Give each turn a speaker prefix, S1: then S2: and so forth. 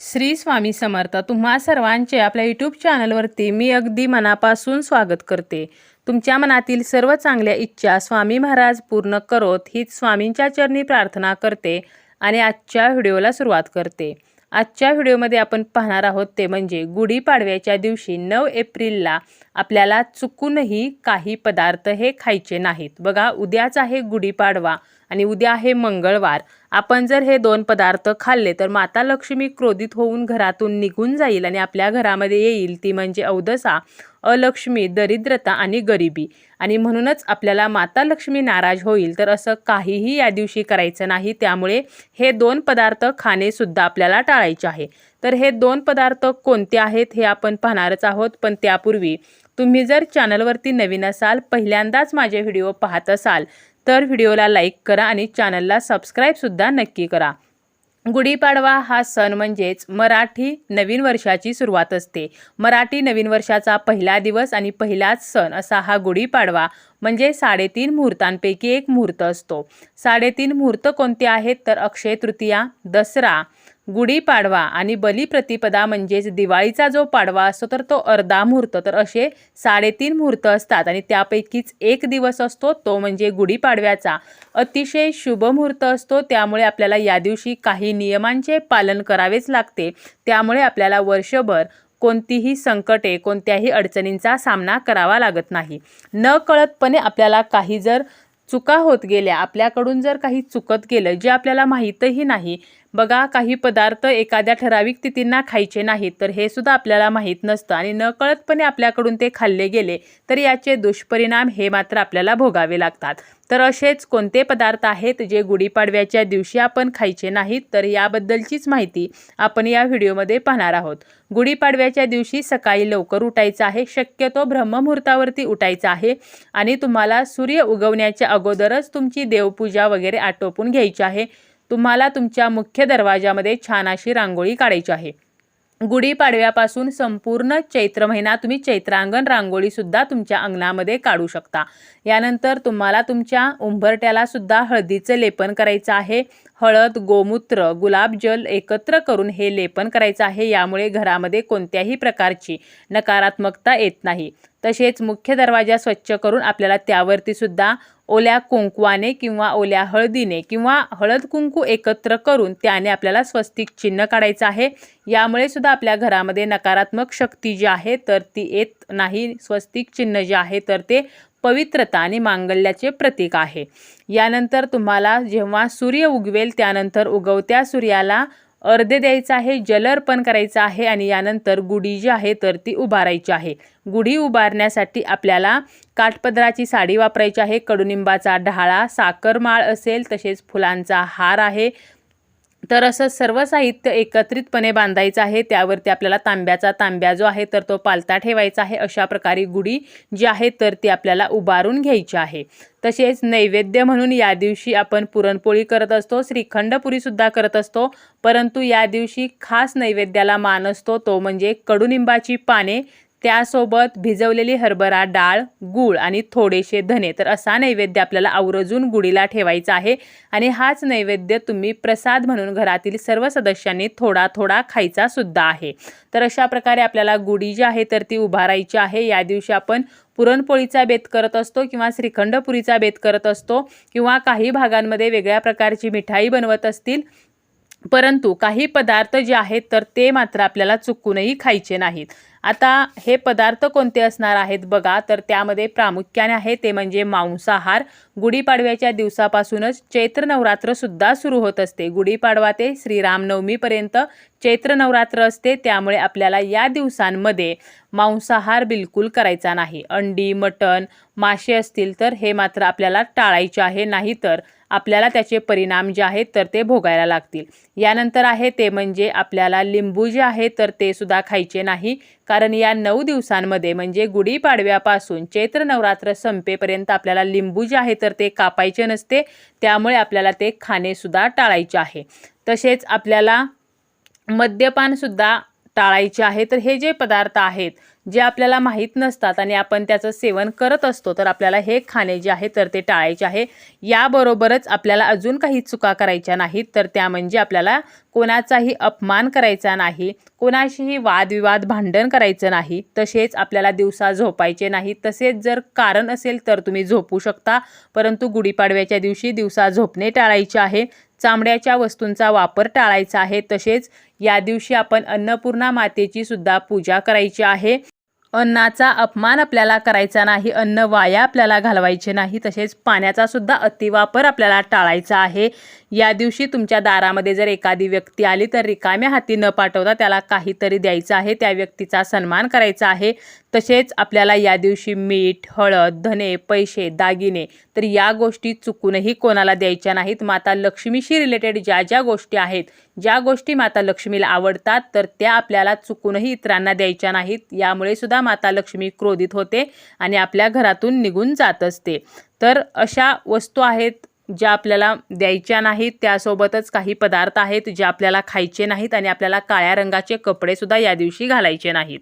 S1: श्री स्वामी समर्थ तुम्हा सर्वांचे आपल्या यूट्यूब चॅनलवरती मी अगदी मनापासून स्वागत करते. तुमच्या मनातील सर्व चांगल्या इच्छा स्वामी महाराज पूर्ण करोत हीच स्वामींच्या चरणी प्रार्थना करते आणि आजच्या व्हिडिओला सुरुवात करते. आजच्या व्हिडिओमध्ये आपण पाहणार आहोत ते म्हणजे गुढीपाडव्याच्या दिवशी नऊ एप्रिलला आपल्याला चुकूनही काही पदार्थ हे खायचे नाहीत. बघा उद्याच आहे गुढीपाडवा आणि उद्या आहे मंगळवार. आपण जर हे दोन पदार्थ खाल्ले तर माता लक्ष्मी क्रोधित होऊन घरातून निघून जाईल आणि आपल्या घरामध्ये येईल. ती म्हणजे अवदसा अलक्ष्मी दरिद्रता आणि गरिबी. आणि म्हणूनच आपल्याला माता लक्ष्मी नाराज होईल. तर असं काहीही या दिवशी करायचं नाही. त्यामुळे हे दोन पदार्थ खाणेसुद्धा आपल्याला टाळायचे आहे. तर हे दोन पदार्थ कोणते आहेत हे आपण पाहणारच आहोत. पण त्यापूर्वी तुम्ही जर चॅनलवरती नवीन असाल पहिल्यांदाच माझे व्हिडिओ पाहत असाल तर व्हिडिओला लाईक करा आणि चॅनलला सबस्क्राईबसुद्धा नक्की करा. गुढीपाडवा हा सण म्हणजेच मराठी नवीन वर्षाची सुरुवात असते. मराठी नवीन वर्षाचा पहिला दिवस आणि पहिलाच सण असा हा गुढीपाडवा म्हणजे साडेतीन मुहूर्तांपैकी एक मुहूर्त असतो. साडेतीन मुहूर्त कोणते आहेत? तर अक्षय तृतीया दसरा गुढीपाडवा आणि बलिप्रतिपदा म्हणजेच दिवाळीचा जो पाडवा असतो तर तो अर्धा मुहूर्त. तर असे साडेतीन मुहूर्त असतात आणि त्यापैकीच एक दिवस असतो तो म्हणजे गुढीपाडव्याचा अतिशय शुभ मुहूर्त असतो त्यामुळे आपल्याला या दिवशी काही नियमांचे पालन करावेच लागते. त्यामुळे आपल्याला वर्षभर कोणतीही संकटे कोणत्याही अडचणींचा सामना करावा लागत नाही. न कळतपणे आपल्याला काही जर चुका होत गेल्या आपल्याकडून जर काही चुकत गेलं जे आपल्याला माहीतही नाही बघा काही पदार्थ एखाद्या ठराविक तिथींना खायचे नाहीत तर हे सुद्धा आपल्याला माहीत नसतं आणि नकळतपणे आपल्याकडून ते खाल्ले गेले तर याचे दुष्परिणाम हे मात्र आपल्याला भोगावे लागतात. तर असेच कोणते पदार्थ आहेत जे गुढीपाडव्याच्या दिवशी आपण खायचे नाहीत? तर याबद्दलचीच माहिती आपण या व्हिडिओमध्ये पाहणार आहोत. गुढीपाडव्याच्या दिवशी सकाळी लवकर उठायचं आहे शक्यतो ब्रह्ममुहूर्तावरती उठायचं आहे आणि तुम्हाला सूर्य उगवण्याच्या अगोदरच तुमची देवपूजा वगैरे आटोपून घ्यायची आहे. तुम्हाला तुमच्या मुख्य दरवाजामध्ये छान अशी रांगोळी काढायची आहे. गुढीपाडव्यापासून संपूर्ण चैत्र महिना तुम्ही चैत्रांगण रांगोळीसुद्धा तुमच्या अंगणामध्ये काढू शकता. यानंतर तुम्हाला तुमच्या उंबरट्याला सुद्धा हळदीचं लेपन करायचं आहे. हळद गोमूत्र गुलाबजल एकत्र करून हे लेपन करायचं आहे. यामुळे घरामध्ये कोणत्याही प्रकारची नकारात्मकता येत नाही. तसेच मुख्य दरवाजा स्वच्छ करून आपल्याला त्यावरती सुद्धा ओल्या कुंकवाने किंवा ओल्या हळदीने किंवा हळद कुंकू एकत्र करून त्याने आपल्याला स्वस्तिक चिन्ह काढायचं आहे. यामुळे सुद्धा आपल्या घरामध्ये नकारात्मक शक्ती जी आहे तर ती येत नाही. स्वस्तिक चिन्ह जे आहे तर ते पवित्रता आणि मांगल्याचे प्रतीक आहे. यानंतर तुम्हाला जेव्हा सूर्य उगवेल त्यानंतर उगवत्या सूर्याला अर्धे द्यायचं आहे जल अर्पण करायचं आहे आणि यानंतर गुढी जी आहे तर ती उभारायची आहे. गुढी उभारण्यासाठी आपल्याला काठपदराची साडी वापरायची आहे कडुनिंबाचा ढाळा साखरमाळ असेल तसेच फुलांचा हार आहे. तर असं सर्व साहित्य एकत्रितपणे बांधायचं आहे त्यावरती आपल्याला तांब्याचा तांब्या जो आहे तर तो पालता ठेवायचा आहे अशा प्रकारे गुढी जी आहे तर ती आपल्याला उभारून घ्यायची आहे. तसेच नैवेद्य म्हणून या दिवशी आपण पुरणपोळी करत असतो श्रीखंडपुरीसुद्धा करत असतो परंतु या दिवशी खास नैवेद्याला मान असतो तो म्हणजे कडुनिंबाची पाने त्यासोबत भिजवलेली हरभरा डाळ गूळ आणि थोडेसे धने. तर असा नैवेद्य आपल्याला आवर्जून गुढीला ठेवायचा आहे. आणि हाच नैवेद्य तुम्ही प्रसाद म्हणून घरातील सर्व सदस्यांनी थोडा थोडा खायचा सुद्धा आहे. तर अशा प्रकारे आपल्याला गुढी जी आहे तर ती उभारायची आहे. या दिवशी आपण पुरणपोळीचा बेत करत असतो किंवा श्रीखंडपुरीचा बेत करत असतो किंवा काही भागांमध्ये वेगळ्या प्रकारची मिठाई बनवत असतील. परंतु काही पदार्थ जे आहेत तर ते मात्र आपल्याला चुकूनही खायचे नाहीत. आता हे पदार्थ कोणते असणार आहेत बघा. तर त्यामध्ये प्रामुख्याने आहे ते म्हणजे मांसाहार. गुढीपाडव्याच्या दिवसापासूनच चैत्र नवरात्रसुद्धा सुरू होत असते. गुढीपाडवा ते श्रीरामनवमीपर्यंत चैत्र नवरात्र असते. त्यामुळे आपल्याला या दिवसांमध्ये मांसाहार बिलकुल करायचा नाही. अंडी मटण मासे असतील तर हे मात्र आपल्याला टाळायचे आहे. नाहीतर आपल्याला त्याचे परिणाम जे आहेत तर ते भोगायला लागतील. यानंतर आहे ते म्हणजे आपल्याला लिंबू जे आहे तर ते सुद्धा खायचे नाही. कारण या नऊ दिवसांमध्ये म्हणजे गुढीपाडव्यापासून चैत्र नवरात्र संपेपर्यंत आपल्याला लिंबू जे आहे तर ते कापायचे नसते त्यामुळे आपल्याला ते खाणेसुद्धा टाळायचे आहे. तसेच आपल्याला मद्यपानसुद्धा टाळायचे आहे. तर हे जे पदार्थ आहेत जे आपल्याला माहीत नसतात आणि आपण त्याचं सेवन करत असतो तर आपल्याला हे खाणे जे आहे तर ते टाळायचे आहे. याबरोबरच आपल्याला अजून काही चुका करायच्या नाहीत तर त्या म्हणजे आपल्याला कोणाचाही अपमान करायचा नाही कोणाशीही वादविवाद भांडण करायचं नाही तसेच आपल्याला दिवसा झोपायचे नाही. तसेच जर कारण असेल तर तुम्ही झोपू शकता परंतु गुढीपाडव्याच्या दिवशी दिवसा झोपणे टाळायचे आहे. चामड्याच्या वस्तूंचा वापर टाळायचा आहे. तसेच या दिवशी आपण अन्नपूर्णा मातेची सुद्धा पूजा करायची आहे. अन्नाचा अपमान आपल्याला करायचा नाही अन्न वाया आपल्याला घालवायचे नाही तसेच पाण्याचा सुद्धा अतिवापर आपल्याला टाळायचा आहे. या दिवशी तुमच्या दारामध्ये जर एखादी व्यक्ती आली तर रिकाम्या हाती न पाठवता त्याला काहीतरी द्यायचं आहे त्या व्यक्तीचा सन्मान करायचा आहे. तसेच आपल्याला या दिवशी मीठ हळद धने पैसे दागिने तर या गोष्टी चुकूनही कोणाला द्यायच्या नाहीत. माता लक्ष्मीशी रिलेटेड ज्या ज्या गोष्टी आहेत ज्या गोष्टी माता लक्ष्मीला आवडतात तर त्या आपल्याला चुकूनही इतरांना द्यायच्या नाहीत. यामुळे सुद्धा माता लक्ष्मी क्रोधित होते आणि आपल्या घरातून निघून जात असते. तर अशा वस्तू आहेत ज्या आपल्याला द्यायच्या नाहीत त्यासोबतच काही पदार्थ आहेत जे आपल्याला खायचे नाहीत आणि आपल्याला काळ्या रंगाचे कपडे सुद्धा या दिवशी घालायचे नाहीत.